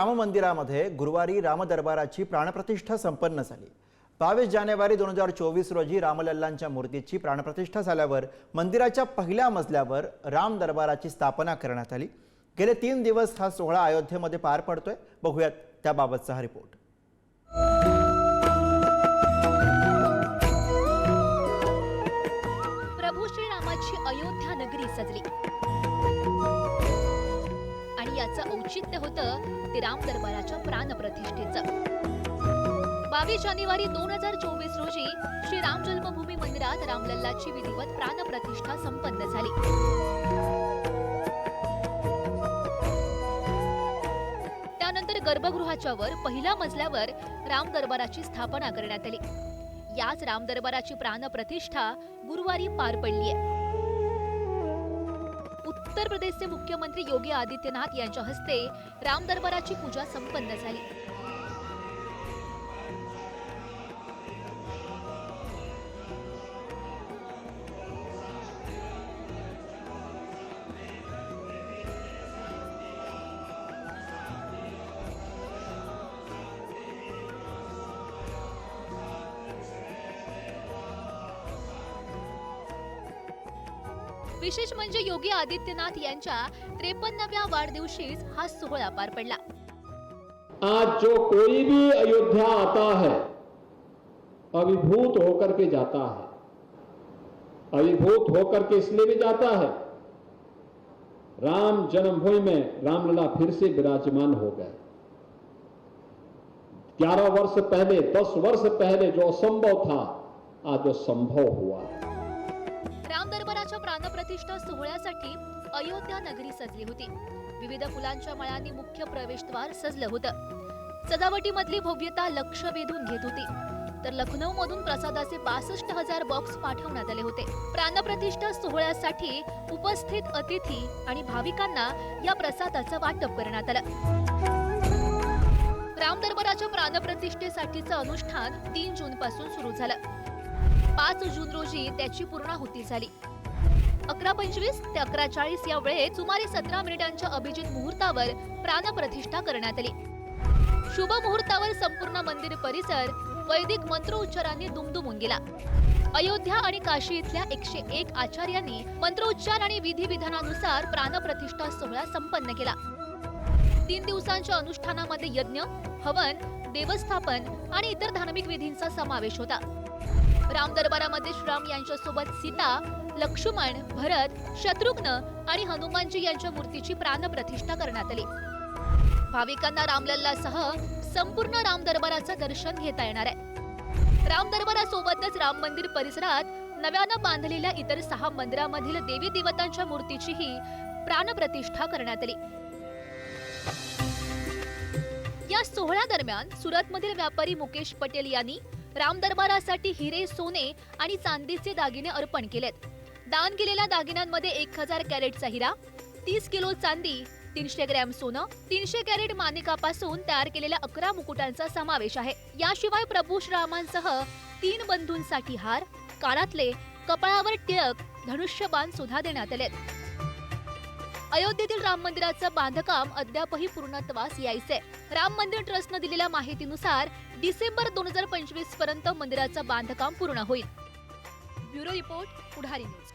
राम मंदिरामध्ये गुरुवारी रामदरबाराची प्राणप्रतिष्ठा संपन्न झाली. बावीस जानेवारी दोन हजार चोवीस रोजी रामलल्लांच्या मूर्तीची प्राणप्रतिष्ठा झाल्यावर मंदिराच्या पहिल्या मजल्यावर राम दरबाराची स्थापना करण्यात आली. गेले तीन दिवस हा सोहळा अयोध्येमध्ये पार पडतोय. बघूयात त्याबाबतचा हा रिपोर्ट. प्रभू श्रीरामाची अयोध्या नगरी सजली. याचं औचित्य होतं ते राम दरबाराच्या प्राणप्रतिष्ठेचं. बावीस जानेवारी दोन हजार चोवीस रोजी श्री राम जन्मभूमी मंदिरात रामलल्लाची विधिवत प्राणप्रतिष्ठा संपन्न झाली. त्यानंतर गर्भगृहाच्या वर पहिल्या मजल्यावर राम दरबाराची स्थापना करण्यात आली. याच राम दरबाराची प्राणप्रतिष्ठा गुरुवारी पार पडली आहे उत्तर प्रदेशचे मुख्यमंत्री योगी आदित्यनाथ यांच्या हस्ते राम दरबाराची पूजा संपन्न झाली. विशेष म्हणजे योगी आदित्यनाथ यांच्या त्रेपन्नव्या वाढदिवशीच हा सोहळा पार पडला. आज जो कोई भी अयोध्या आता है, अभिभूत होकर के जाता है। अभिभूत होकर के इसलिए भी जाता है, राम जन्मभूमि में रामलला फिर से विराजमान हो गए। ग्यारह वर्ष पहले, दस वर्ष पहले जो असंभव था, आज जो संभव हुआ राम दरबाराच्या प्राणप्रतिष्ठा सोहळ्यासाठी अयोध्या नगरी सजली होती. विविध फुलांच्या मळांनी मुख्य प्रवेशद्वार सजलं होतं. सजावटीमधली भव्यता लक्ष वेधून घेत होती. तर लखनौ मधून प्रसादाचे बासष्ट हजार बॉक्स पाठवण्यात आले होते. प्राणप्रतिष्ठा सोहळ्यासाठी उपस्थित अतिथी आणि भाविकांना या प्रसादाचं वाटप करण्यात आलं. राम दरबाराच्या प्राणप्रतिष्ठेसाठीचं अनुष्ठान तीन जून पासून सुरू झालं. पाच जून रोजी त्याची पूर्णाहुती झाली. अकरा पंचवीस ते अकरा चाळीस या वेळेत सुमारे सतरा मिनिटांच्या अभिजित मुहूर्तावर प्राणप्रतिष्ठा करण्यात आली. शुभ मुहूर्तावर संपूर्ण मंदिर परिसर वैदिक मंत्रोच्चारांनी दुमदुमून गेला. अयोध्या आणि काशी इथल्या एकशे एक आचार्यांनी मंत्रोच्चार आणि विधी विधानानुसार प्राणप्रतिष्ठा सोहळा संपन्न केला. तीन दिवसांच्या अनुष्ठानामध्ये यज्ञ हवन देवस्थापन आणि इतर धार्मिक विधींचा समावेश होता. राम दरबारामध्ये श्रीराम यांच्यासोबत सीता लक्ष्मण भरत शत्रुघ्न आणि हनुमानजी यांच्या मूर्तीची प्राणप्रतिष्ठा करण्यात आली. भाविकांना रामलल्लासह संपूर्ण राम दरबाराचं दर्शन घेता येणार आहे. राम दरबारासोबतच राम मंदिर परिसरात नव्यानं बांधलेल्या इतर सहा मंदिरामधील देवी देवतांच्या मूर्तीचीही प्राणप्रतिष्ठा करण्यात आली. या सोहळ्या दरम्यान सुरतमधील व्यापारी मुकेश पटेल यांनी राम दरबारासाठी हिरे सोने आणि चांदीचे दागिने अर्पण केलेत. दान केलेल्या दागिन्यांमध्ये एक हजार कॅरेटचा हिरा तीस किलो चांदी तीनशे ग्रॅम सोनं तीनशे कॅरेट मानिकापासून तयार केलेल्या अकरा मुकुटांचा समावेश आहे. याशिवाय प्रभू श्रीरामांसह तीन बंधूंसाठी हार कानातले कपाळावर टिळक धनुष्यबाण सुद्धा देण्यात आलेत. अयोध्येतील राम मंदिराचं बांधकाम अद्यापही पूर्णत्वास यायचंय. राम मंदिर ट्रस्टनं दिलेल्या माहितीनुसार डिसेंबर दोन हजार पंचवीसपर्यंत मंदिराचं बांधकाम पूर्ण होईल. Bureau report Pudhari news.